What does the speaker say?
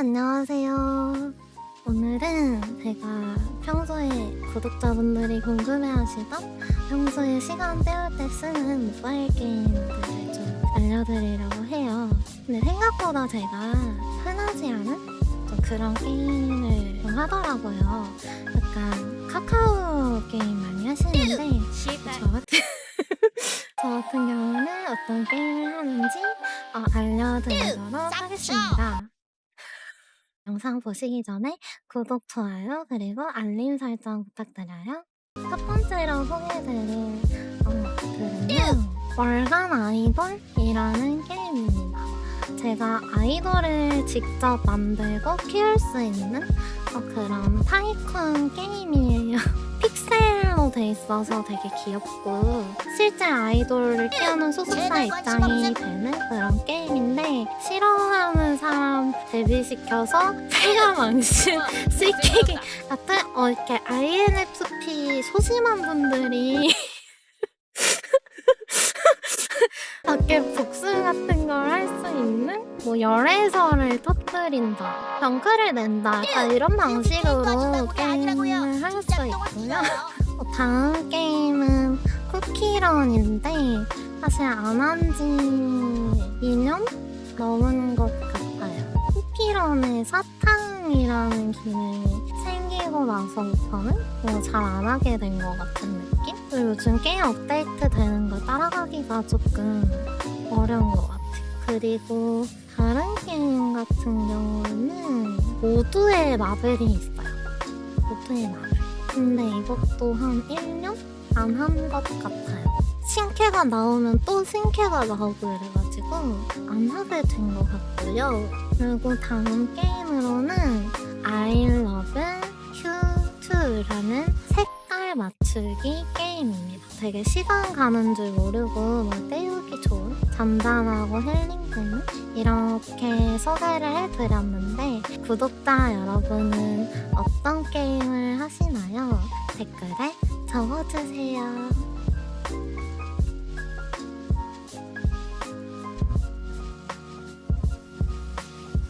안녕하세요. 오늘은 제가 평소에 구독자분들이 궁금해하시던 평소에 시간 때울 때 쓰는 모바일 게임들을 좀 알려드리려고 해요. 근데 생각보다 제가 흔하지 않은 좀 그런 게임을 좀 하더라고요. 약간 카카오 게임 많이 하시는데 저 같은 저 같은 경우는 어떤 게임을 하는지 어, 알려드리도록 하겠습니다. 영상 보시기 전에 구독, 좋아요, 그리고 알림 설정 부탁드려요. 첫 번째로 소개해드릴 어, 글은요. 월간 아이돌이라는 게임입니다. 제가 아이돌을 직접 만들고 키울 수 있는 어, 그런 타이쿤 게임이에요. 픽셀로 돼 있어서 되게 귀엽고 실제 아이돌을 키우는 소속사 입장이 되는 그런 게임인데 싫어하는 사람 데뷔시켜서 패가 망신 시키기 같은 어 이렇게 INFP 소심한 분들이 밖에 복수 같은 걸 할 수 있는 뭐 열애설을 터뜨린다 병크를 낸다 약간 이런 방식으로 게임을 할 수 있고요. 어, 다음 게임은 쿠키런인데 사실 안 한 지 2년 넘은 것 같아요. 쿠키런에 사탕이라는 기능이 생기고 나서부터는 뭐 잘 안 하게 된 것 같은 느낌? 그리고 요즘 게임 업데이트 되는 걸 따라가기가 조금 어려운 것 같아요. 그리고 다른 게임 같은 경우는 모두의 마블이 있어요. 모두의 마블. 근데 이것도 한 1년 안 한 것 같아요. 신캐가 나오면 또 신캐가 나오고 이래가지고 안 하게 된 것 같고요. 그리고 다음 게임으로는 I Love Q2라는 색깔 맞추기 게임입니다. 되게 시간 가는 줄 모르고 뭐 때우 기 좋은 잔잔하고 힐링되는 이렇게 소개를 해드렸는데 구독자 여러분은 어떤 게임을 하시나요? 댓글에 적어주세요.